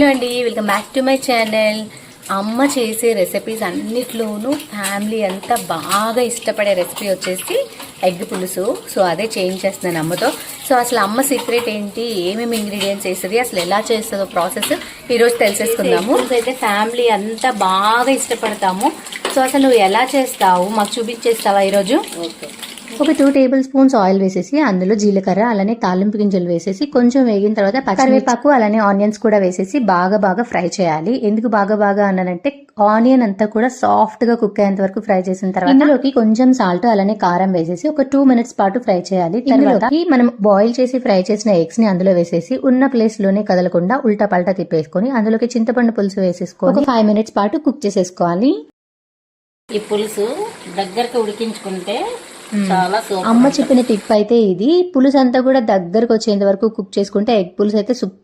Hello అండి welcome back to my channel. అమ్మ చేసే రెసిపీస్ అన్నిట్లోనూ ఫ్యామిలీ అంతా బాగా ఇష్టపడే రెసిపీ వచ్చేసి ఎగ్ పులుసు. సో అదే చేంజ్ చేస్తున్నాను అమ్మతో. సో అసలు అమ్మ సీక్రెట్ ఏంటి? ఏమేమి ఇంగ్రీడియంట్స్ వేస్తుంది? అసలు ఎలా చేస్తుందో ప్రాసెస్ ఈరోజు తెలిసేసుకుందాము. అయితే ఫ్యామిలీ అంతా బాగా ఇష్టపడతాము. సో అసలు నువ్వు ఎలా చేస్తావు? మాకు చూపించేస్తావా ఈరోజు? ఒక టూ టేబుల్ స్పూన్స్ ఆయిల్ వేసేసి అందులో జీలకర్ర అలానే తాలింపు గింజలు వేసేసి కొంచెం వేగిన తర్వాత కరివేపాకు అలానే ఆనియన్స్ కూడా వేసేసి బాగా బాగా ఫ్రై చేయాలి. ఎందుకు బాగా బాగా అన్నానంటే ఆనియన్ అంతా కూడా సాఫ్ట్గా కుక్ అయ్యేంత వరకు ఫ్రై చేసిన తర్వాత ఇందులోకి కొంచెం సాల్ట్ అలానే కారం వేసేసి ఒక టూ మినిట్స్ పాటు ఫ్రై చేయాలి. తర్వాత మనం బాయిల్ చేసి ఫ్రై చేసిన ఎగ్స్ని అందులో వేసేసి ఉన్న ప్లేస్లోనే కదలకుండా ఉల్టా పల్టా తిప్పేసుకొని అందులోకి చింతపండు పులుసు వేసేసుకొని ఒక ఫైవ్ మినిట్స్ పాటు కుక్ చేసేసుకోవాలి. ఈ పులుసు దగ్గరకు ఉడికించుకుంటే చాలా అమ్మ చెప్పిన టిప్ అయితే ఇది. పులుసు అంతా కూడా దగ్గరకు వచ్చేంత వరకు కుక్ చేసుకుంటే ఎగ్ పులుసు అయితే సూపర్